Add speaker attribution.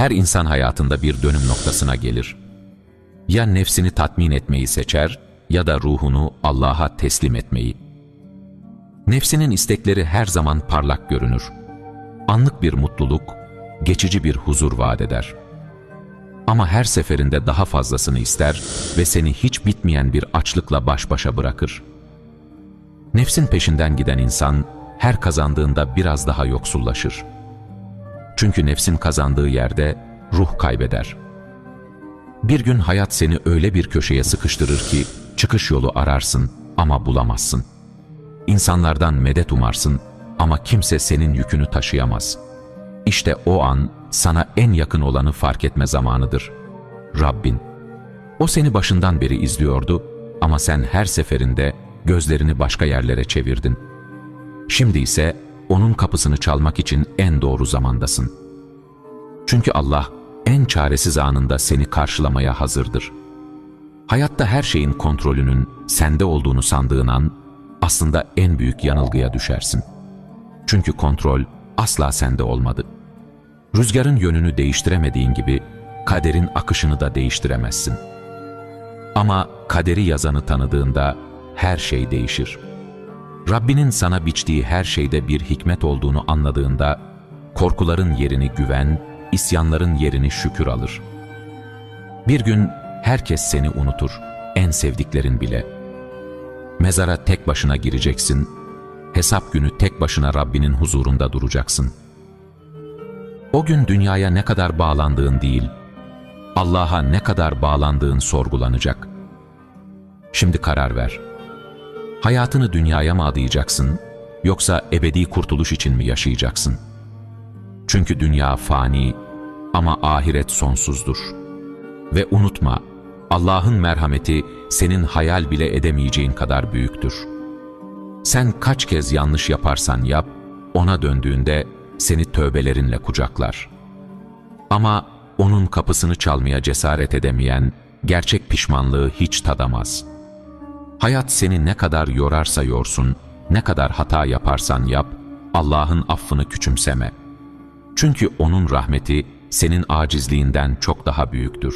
Speaker 1: Her insan hayatında bir dönüm noktasına gelir. Ya nefsini tatmin etmeyi seçer ya da ruhunu Allah'a teslim etmeyi. Nefsinin istekleri her zaman parlak görünür. Anlık bir mutluluk, geçici bir huzur vaat eder. Ama her seferinde daha fazlasını ister ve seni hiç bitmeyen bir açlıkla baş başa bırakır. Nefsin peşinden giden insan her kazandığında biraz daha yoksullaşır. Çünkü nefsin kazandığı yerde ruh kaybeder. Bir gün hayat seni öyle bir köşeye sıkıştırır ki çıkış yolu ararsın ama bulamazsın. İnsanlardan medet umarsın ama kimse senin yükünü taşıyamaz. İşte o an sana en yakın olanı fark etme zamanıdır. Rabbin. O seni başından beri izliyordu ama sen her seferinde gözlerini başka yerlere çevirdin. Şimdi ise onun kapısını çalmak için en doğru zamandasın. Çünkü Allah en çaresiz anında seni karşılamaya hazırdır. Hayatta her şeyin kontrolünün sende olduğunu sandığın an aslında en büyük yanılgıya düşersin. Çünkü kontrol asla sende olmadı. Rüzgarın yönünü değiştiremediğin gibi kaderin akışını da değiştiremezsin. Ama kaderi yazanı tanıdığında her şey değişir. Rabbinin sana biçtiği her şeyde bir hikmet olduğunu anladığında korkuların yerini güven, isyanların yerini şükür alır. Bir gün herkes seni unutur, en sevdiklerin bile. Mezara tek başına gireceksin, hesap günü tek başına Rabbinin huzurunda duracaksın. O gün dünyaya ne kadar bağlandığın değil, Allah'a ne kadar bağlandığın sorgulanacak. Şimdi karar ver. Hayatını dünyaya mı adayacaksın, yoksa ebedi kurtuluş için mi yaşayacaksın? Çünkü dünya fani ama ahiret sonsuzdur. Ve unutma, Allah'ın merhameti senin hayal bile edemeyeceğin kadar büyüktür. Sen kaç kez yanlış yaparsan yap, ona döndüğünde seni tövbelerinle kucaklar. Ama onun kapısını çalmaya cesaret edemeyen, gerçek pişmanlığı hiç tadamaz. Hayat seni ne kadar yorarsa yorsun, ne kadar hata yaparsan yap, Allah'ın affını küçümseme. Çünkü O'nun rahmeti senin acizliğinden çok daha büyüktür.